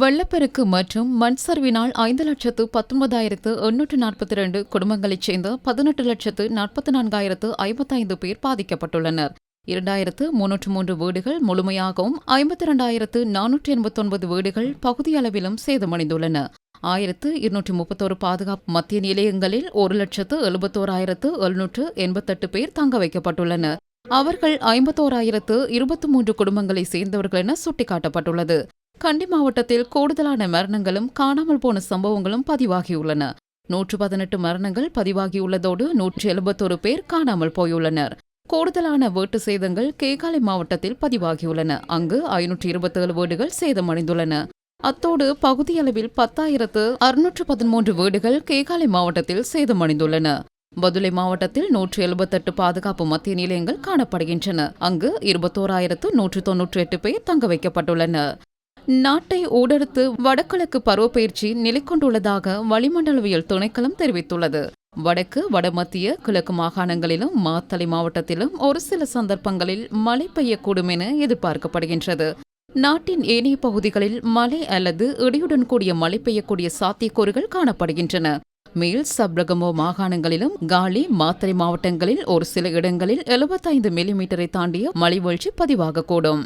வெள்ளப்பெருக்கு மற்றும் மண் சரிவினால் ஐந்து லட்சத்து பத்தொன்பதாயிரத்து எண்ணூற்று நாற்பத்தி இரண்டு குடும்பங்களைச் சேர்ந்த பதினெட்டு லட்சத்து நாற்பத்தி நான்காயிரத்து ஐம்பத்தைந்து பேர் பாதிக்கப்பட்டுள்ளனர். இரண்டாயிரத்து முன்னூற்று மூன்று வீடுகள் முழுமையாகவும் ஐம்பத்தி இரண்டாயிரத்து நானூற்றி எண்பத்தொன்பது வீடுகள் பகுதியளவிலும் சேதமடைந்துள்ளன. ஆயிரத்து இருநூற்று முப்பத்தோரு பாதுகாப்பு மத்திய நிலையங்களில் ஒரு லட்சத்து எழுபத்தோராயிரத்து எழுநூற்று எண்பத்தெட்டு பேர் தங்க வைக்கப்பட்டுள்ளனர். அவர்கள் ஐம்பத்தோராயிரத்து இருபத்தி மூன்று குடும்பங்களை சேர்ந்தவர்கள் என சுட்டிக்காட்டப்பட்டுள்ளது. கண்டி மாவட்டத்தில் கூடுதலான மரணங்களும் காணாமல் போன சம்பவங்களும் பதிவாகியுள்ளன. நூற்று பதினெட்டு மரணங்கள் பதிவாகியுள்ளதோடு நூற்றி எழுபத்தொரு பேர் காணாமல் போயுள்ளனர். கூடுதலான வீட்டு சேதங்கள் கேகாலை மாவட்டத்தில் பதிவாகியுள்ளன. அங்கு ஐநூற்றி இருபத்தேழு வீடுகள் சேதமடைந்துள்ளன. அத்தோடு பகுதியளவில் பத்தாயிரத்து அறுநூற்று பதிமூன்று வீடுகள் கேகாலை மாவட்டத்தில் சேதமடைந்துள்ளன. பதுளை மாவட்டத்தில் நூற்று எழுபத்தெட்டு பாதுகாப்பு மத்திய நிலையங்கள் காணப்படுகின்றன. அங்கு இருபத்தோராயிரத்து நூற்று தொன்னூற்றி எட்டு பேர் தங்க வைக்கப்பட்டுள்ளனர். நாட்டை ஊடறுத்து வடகிழக்கு பருவப்பெயர்ச்சி நிலை கொண்டுள்ளதாக வளிமண்டலவியல் துணைக்களம் தெரிவித்துள்ளது. வடக்கு வடமத்திய கிழக்கு மாகாணங்களிலும் மாத்தளை மாவட்டத்திலும் ஒரு சில சந்தர்ப்பங்களில் மழை பெய்யக்கூடும் என எதிர்பார்க்கப்படுகின்றது. நாட்டின் ஏனைய பகுதிகளில் மழை அல்லது இடியுடன் கூடிய மழை பெய்யக்கூடிய சாத்தியக்கூறுகள் காணப்படுகின்றன. மேல் சப்ரகமோ மாகாணங்களிலும் காலி மாத்தறை மாவட்டங்களில் ஒரு சில இடங்களில் எழுபத்தைந்து மில்லிமீட்டரை தாண்டிய மழை வீழ்ச்சி பதிவாகக்கூடும்.